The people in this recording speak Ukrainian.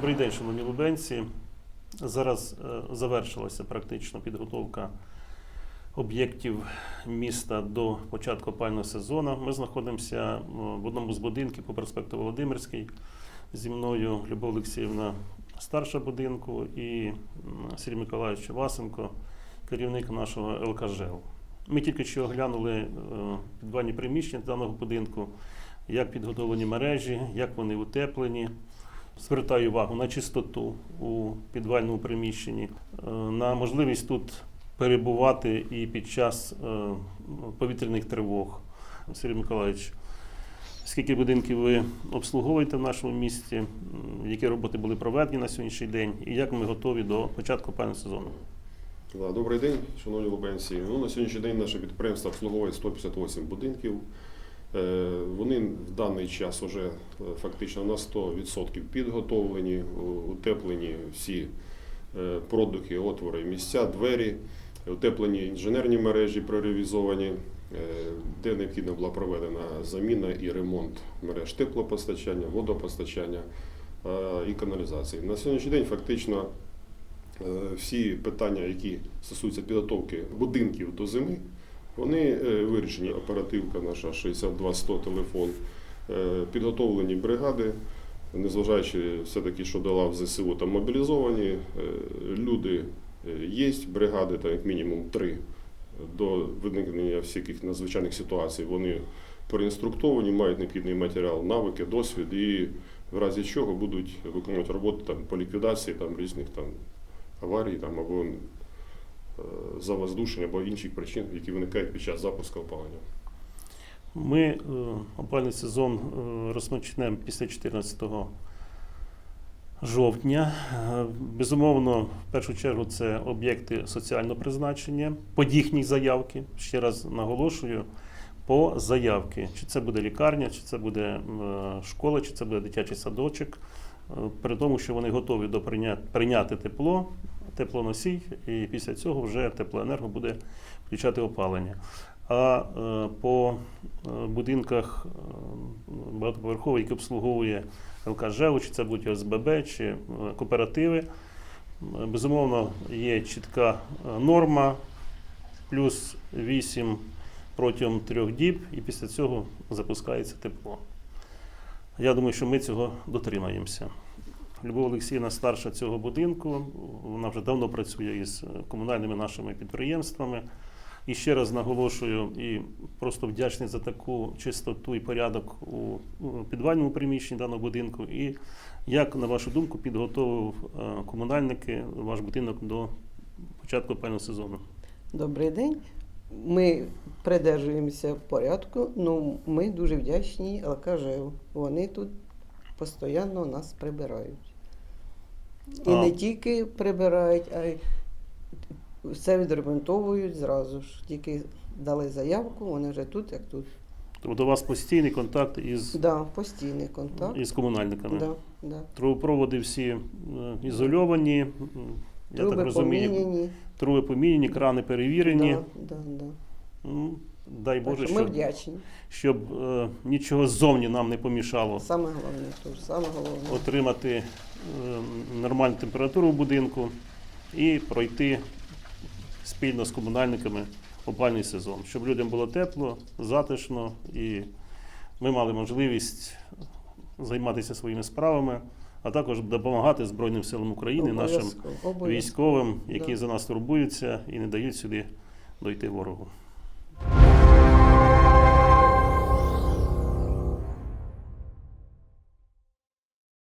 Добрий день, шановні лубенці. Зараз е, завершилася практично підготовка об'єктів міста до початку опального сезону. Ми знаходимося е, в одному з будинків по проспекту Володимирський. Зі мною Любов Олексіївна, старша будинку, і Сергій Миколаївич Васенко, керівник нашого ЛКЖЛ. Ми тільки що оглянули е, підвальні приміщення даного будинку, як підготовлені мережі, як вони утеплені. Звертаю увагу на чистоту у підвальному приміщенні, е, на можливість тут перебувати і під час е, повітряних тривог. Сергій Миколаївич, скільки будинків ви обслуговуєте в нашому місті, які роботи були проведені на сьогоднішній день, і як ми готові до початку опалювального сезону? Добрий день, шановні лубенці. Ну, на сьогоднішній день наше підприємство обслуговує 158 будинків. Е, Вони в даний час вже е, фактично на 100% підготовлені, утеплені всі е, продухи, отвори, місця, двері, утеплені інженерні мережі проревізовані, де необхідно була проведена заміна і ремонт мереж теплопостачання, водопостачання і каналізації. На сьогоднішній день фактично всі питання, які стосуються підготовки будинків до зими, вони е, вирішені. Оперативка наша 6200 телефон, е, підготовлені бригади, незважаючи все-таки, що до лав ЗСУ там мобілізовані, е, люди є, бригади, там як мінімум три до виникнення всяких надзвичайних ситуацій. Вони проінструктовані, мають необхідний матеріал, навики, досвід і в разі чого будуть виконувати роботи там, по ліквідації там, різних там, аварій там, або е, завоздушень, або інших причин, які виникають під час запуску опалення. Ми е, опальний сезон е, розпочнемо після 14 жовтня. Безумовно, в першу чергу це об'єкти соціального призначення, по їхній заявки. Ще раз наголошую, по заявки. Чи це буде лікарня, чи це буде школа, чи це буде дитячий садочок. При тому, що вони готові до прийня- прийняти тепло, теплоносій, і після цього вже теплоенерго буде включати опалення. А е, по е, будинках е, багатоповерхових, які обслуговує ЛКЖ, чи це будуть ОСББ, чи кооперативи, безумовно, є чітка норма, плюс 8 протягом трьох діб, і після цього запускається тепло. Я думаю, що ми цього дотримаємося. Любов Олексіївна старша цього будинку, вона вже давно працює із е, комунальними нашими підприємствами. І ще раз наголошую і просто вдячний за таку чистоту і порядок у підвальному приміщенні даного будинку. І як, на вашу думку, підготовив е, комунальники ваш будинок до початку опального сезону? Добрий день. Ми придержуємося порядку. Ну, ми дуже вдячні ЛКЖУ. Вони тут постійно нас прибирають. І А. не тільки прибирають, а й все відремонтовують зразу ж. Тільки дали заявку, вони вже тут, як тут. Тобто у вас постійний контакт із, Да, постійний контакт. із комунальниками. Да, да. Трубопроводи всі е, ізольовані, м, я Труби так розумію, поміняні. труби поміняні, крани перевірені. Да, да, да. Ну, дай Боже, що ми щоб, вдячні. щоб е, нічого ззовні нам не помішало Саме головне, то ж, саме головне. отримати е, нормальну температуру в будинку і пройти спільно з комунальниками опальний сезон, щоб людям було тепло, затишно і ми мали можливість займатися своїми справами, а також допомагати Збройним силам України, нашим Обов'язково, обов'язково. військовим, які Да. за нас турбуються і не дають сюди дойти ворогу.